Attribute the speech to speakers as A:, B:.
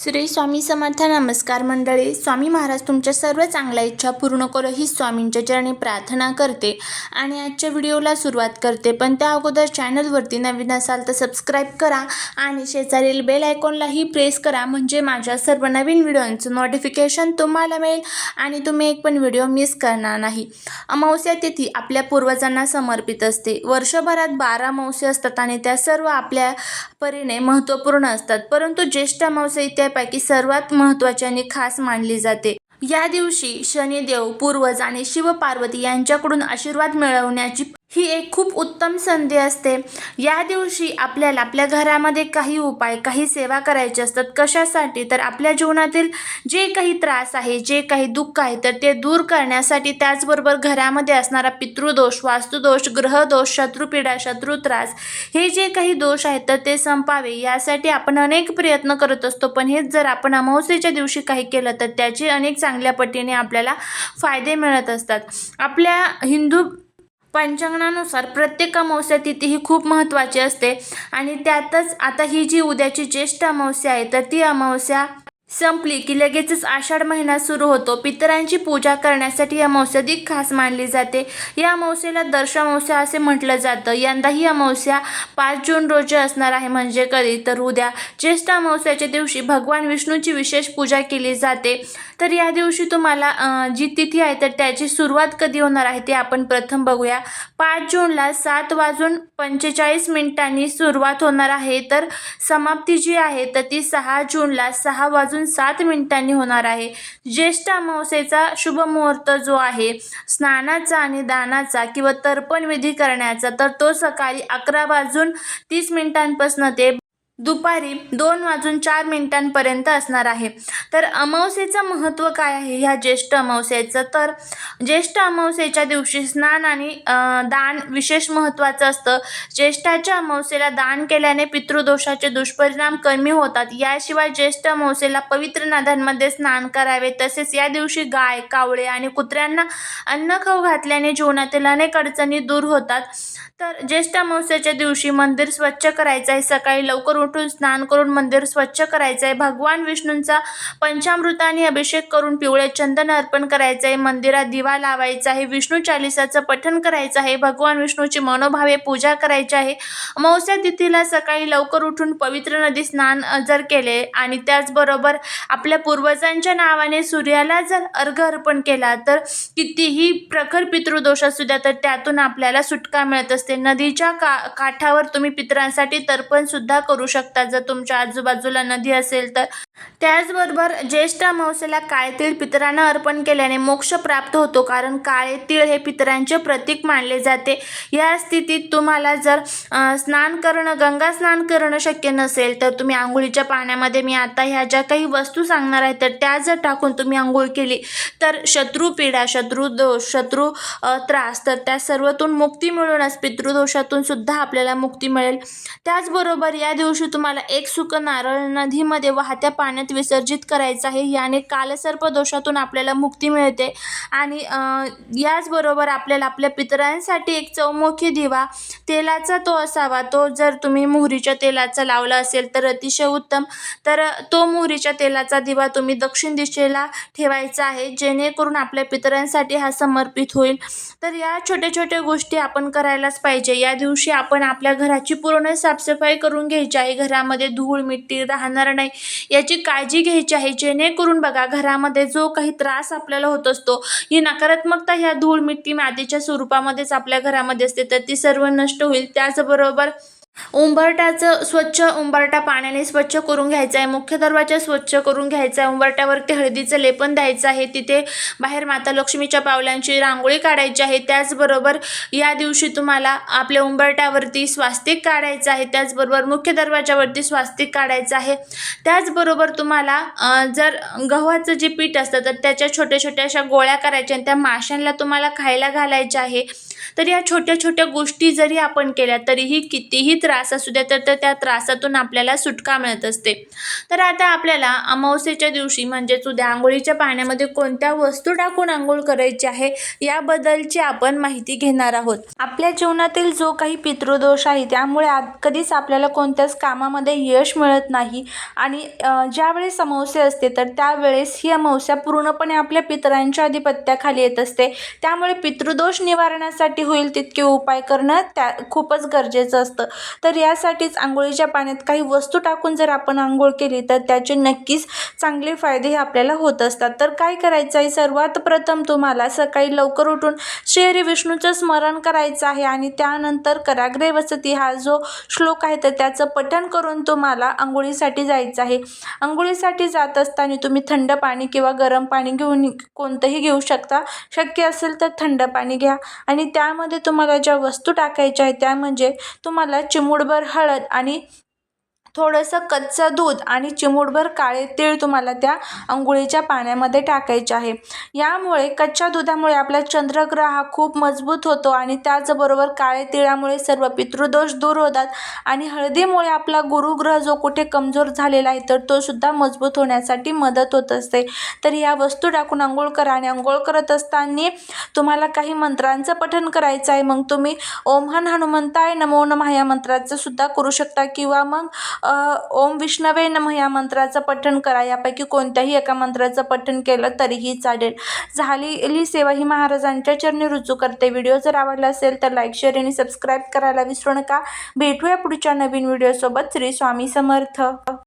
A: श्री स्वामी समर्थ नमस्कार मंडळी. स्वामी महाराज तुमच्या सर्व चांगल्या इच्छा पूर्ण करो ही स्वामींच्या चरणी प्रार्थना करते आणि आजच्या व्हिडिओला सुरुवात करते. पण त्या अगोदर चॅनलवरती नवीन असाल तर सबस्क्राईब करा आणि शेजारील बेल आयकॉनलाही प्रेस करा. म्हणजे माझ्या सर्व नवीन व्हिडिओंचं नोटिफिकेशन तुम्हाला मिळेल आणि तुम्ही एक पण व्हिडिओ मिस करणार नाही. अमावस्या तिथी आपल्या पूर्वजांना समर्पित असते. वर्षभरात बारा अमावस्या असतात आणि त्या सर्व आपल्या परीने महत्त्वपूर्ण असतात. परंतु ज्येष्ठ अमावस्या ही त्यापैकी सर्वात महत्त्वाची आणि खास मानली जाते. या दिवशी शनिदेव पूर्वज आणि शिवपार्वती यांच्याकडून आशीर्वाद मिळवण्याची ही एक खूप उत्तम संधी असते. या दिवशी आपल्याला आपल्या घरामध्ये काही उपाय काही सेवा करायचे असतात. कशासाठी? तर आपल्या जीवनातील जे काही त्रास आहे जे काही दुःख आहे तर ते दूर करण्यासाठी त्याचबरोबर घरामध्ये असणारा पितृदोष वास्तुदोष ग्रहदोष शत्रुपीडा शत्रुत्रास हे जे काही दोष आहेत तर ते संपावे. यासाठी आपण अनेक प्रयत्न करत असतो. पण हेच जर आपण अमावस्येच्या दिवशी काही केलं तर त्याचे अनेक चांगल्या पटीने आपल्याला फायदे मिळत असतात. आपल्या हिंदू पंचांगणानुसार प्रत्येक अमावस्या तिथी ही खूप महत्त्वाची असते. आणि त्यातच आता ही जी उद्याची ज्येष्ठ अमावस्या आहे तर ती अमावस्या संपली की लगेचच आषाढ महिना सुरू होतो. पितरांची पूजा करण्यासाठी या अमावस्या अधिक खास मानली जाते. या अमावस्येला दर्श अमावस्या असे म्हटलं जातं. यंदा ही अमावस्या पाच जून रोजी असणार आहे. म्हणजे कधी? तर उद्या. ज्येष्ठ अमावस्याच्या दिवशी भगवान विष्णूची विशेष पूजा केली जाते. तर या दिवशी तुम्हाला जी तिथी आहे तर त्याची सुरुवात कधी होणार आहे ते आपण प्रथम बघूया. पाच जूनला सात वाजून पंचेचाळीस मिनिटांनी सुरुवात होणार आहे. तर समाप्ती जी आहे तर ती सहा जूनला सहा वाजून सात मिनिटांनी होणार आहे. ज्येष्ठ अमावस्येचा शुभ मुहूर्त जो आहे स्नानाचा आणि दानाचा किंवा तर्पण विधी करण्याचा तर तो सकाळी अकरा वाजून तीस मिनिटांपासून ते दुपारी दोन वाजून चार मिनिटांपर्यंत असणार आहे. तर अमावस्येचं महत्त्व काय आहे? ह्या ज्येष्ठ अमावस्येचं. तर ज्येष्ठ अमावस्येच्या दिवशी स्नान आणि दान विशेष महत्त्वाचं असतं. ज्येष्ठाच्या अमावस्येला दान केल्याने पितृदोषाचे दुष्परिणाम कमी होतात. याशिवाय ज्येष्ठ अमावस्येला पवित्र नद्यांमध्ये स्नान करावे. तसेच या दिवशी गाय कावळे आणि कुत्र्यांना अन्न खाऊ घातल्याने जीवनातील अनेक अडचणी दूर होतात. तर ज्येष्ठ अमावस्येच्या दिवशी मंदिर स्वच्छ करायचं आहे सकाळी लवकर उठून स्नान करून मंदिर स्वच्छ करायचं आहे भगवान विष्णूंचा पंचामृताने अभिषेक करून पिवळे चंदन अर्पण करायचं आहे मंदिरात दिवा लावायचा आहे विष्णू चालिसाचं पठण करायचं आहे भगवान विष्णूची मनोभावे पूजा करायची आहे मौस्या तिथीला सकाळी लवकर उठून पवित्र नदी स्नान जर केले आणि त्याचबरोबर आपल्या पूर्वजांच्या नावाने सूर्याला जर अर्घ अर्पण केला तर कितीही प्रखर पितृदोष असू द्या तर त्यातून आपल्याला सुटका मिळत असते. नदीच्या का काठावर तुम्ही पितरांसाठी तर्पण सुद्धा करू शकता. जर तुमच्या आजूबाजूला नदी असेल तर त्याचबरोबर ज्येष्ठ अमावस्येला काळे तीळ पितरांना अर्पण केल्याने मोक्ष प्राप्त होतो. कारण काळे तीळ हे पितरांचे प्रतीक मानले जाते. या स्थितीत तुम्हाला जर स्नान करणं गंगा स्नान करणं शक्य नसेल तर तुम्ही आंघोळीच्या पाण्यामध्ये मी आता ह्या ज्या काही वस्तू सांगणार आहे तर त्या जर टाकून तुम्ही आंघोळ केली तर शत्रू पीडा शत्रू दोष शत्रू त्रास तर त्या सर्वतून मुक्ती मिळूनच पितृदोषातून सुद्धा आपल्याला मुक्ती मिळेल. त्याचबरोबर या दिवशी तुम्हाला एक सुक नारळ नदीमध्ये वाहत्या पाण्यात विसर्जित करायचं आहे. याने कालसर्प दोषातून आपल्याला मुक्ती मिळते. आणि याचबरोबर आपल्याला आपल्या पितरांसाठी एक चौमुखी दिवा तेलाचा तो असावा. तो जर तुम्ही मोहरीच्या तेलाचा लावला असेल तर अतिशय उत्तम. तर तो मोहरीच्या तेलाचा दिवा तुम्ही दक्षिण दिशेला ठेवायचा आहे. जेणेकरून आपल्या पितरांसाठी हा समर्पित होईल. तर या छोट्या छोट्या गोष्टी आपण करायलाच पाहिजे. या दिवशी आपण आपल्या घराची पूर्ण साफसफाई करून घ्यायची आहे. घरामध्ये धूळ मिट्टी राहणार नाही. याची काळजी घ्यायची आहे. जेणेकरून बघा घरामध्ये जो काही त्रास आपल्याला होत असतो ही नकारात्मकता ह्या धूळ मिट्टी मातीच्या स्वरूपामध्येच आपल्या घरामध्ये असते. तर ती सर्व नष्ट होईल. त्याचबरोबर उंबरट्याचं स्वच्छ उंबरटा पाण्याने स्वच्छ करून घ्यायचा आहे. मुख्य दरवाजा स्वच्छ करून घ्यायचा आहे. उंबरट्यावरती हळदीचं लेपन द्यायचं आहे. तिथे बाहेर माता लक्ष्मीच्या पावलांची रांगोळी काढायची आहे. त्याचबरोबर या दिवशी तुम्हाला आपल्या उंबरट्यावरती स्वास्तिक काढायचं आहे. त्याचबरोबर मुख्य दरवाजावरती स्वास्तिक काढायचं आहे. त्याचबरोबर तुम्हाला जर गव्हाचं जे पीठ असतं तर त्याच्या छोट्या छोट्या अशा गोळ्या करायच्या आणि त्या माशांना तुम्हाला खायला घालायच्या आहे. तर या छोट्या छोट्या गोष्टी जरी आपण केल्या तरीही कितीही त्रास असू द्या तर त्या त्रासातून आपल्याला सुटका मिळत असते. तर आता आपल्याला अमावस्येच्या दिवशी म्हणजेच उद्या आंघोळीच्या पाण्यामध्ये कोणत्या वस्तू टाकून आंघोळ करायची आहे याबद्दलची आपण माहिती घेणार आहोत. आपल्या जीवनातील जो काही पितृदोष आहे त्यामुळे कधीच आपल्याला कोणत्याच कामामध्ये यश मिळत नाही. आणि ज्यावेळेस अमावस्या असते तर त्यावेळेस ही अमावस्या पूर्णपणे आपल्या पितरांच्या आधिपत्याखाली येत असते. त्यामुळे पितृदोष निवारणासाठी होईल तितके उपाय करणं त्या खूपच गरजेचं असतं. तर यासाठीच आंघोळीच्या पाण्यात काही वस्तू टाकून जर आपण आंघोळ केली तर त्याचे नक्कीच चांगले फायदे हे आपल्याला होत असतात. तर काय करायचं आहे? सर्वात प्रथम तुम्हाला सकाळी लवकर उठून श्री विष्णूचं स्मरण करायचं आहे आणि त्यानंतर कराग्रे वसती हा जो श्लोक आहे तर त्याचं पठण करून तुम्हाला आंघोळीसाठी जायचं आहे. आंघोळीसाठी जात असताना तुम्ही थंड पाणी किंवा गरम पाणी घेऊन कोणतंही घेऊ शकता. शक्य असेल तर थंड पाणी घ्या आणि त्यामध्ये तुम्हाला ज्या वस्तू टाकायच्या आहेत त्या म्हणजे तुम्हाला चिमूटभर हळद आणि थोडंसं कच्चं दूध आणि चिमूटभर काळे तीळ तुम्हाला त्या अंघोळीच्या पाण्यामध्ये टाकायचे आहे. यामुळे कच्च्या दुधामुळे आपला चंद्रग्रह हा खूप मजबूत होतो आणि त्याचबरोबर काळे तिळामुळे सर्व पितृदोष दूर होतात आणि हळदीमुळे आपला गुरुग्रह जो कुठे कमजोर झालेला आहे तर तो सुद्धा मजबूत होण्यासाठी मदत होत असते. तर या वस्तू टाकून आंघोळ करा आणि आंघोळ करत असताना तुम्हाला काही मंत्रांचं पठण करायचं आहे. मग तुम्ही ओम हन हनुमंताय नमो नमः या मंत्राचं सुद्धा करू शकता किंवा मग ओम विष्णवे नम या मंत्राचं पठण करा. यापैकी कोणत्याही एका मंत्राचं पठण केलं तरीही चालेल. झालेली सेवा ही महाराजांच्या चरणी रुजू करते. व्हिडिओ जर आवडला असेल तर लाईक शेअर आणि सबस्क्राईब करायला विसरू नका. भेटूया पुढच्या नवीन व्हिडिओसोबत. श्री स्वामी समर्थ.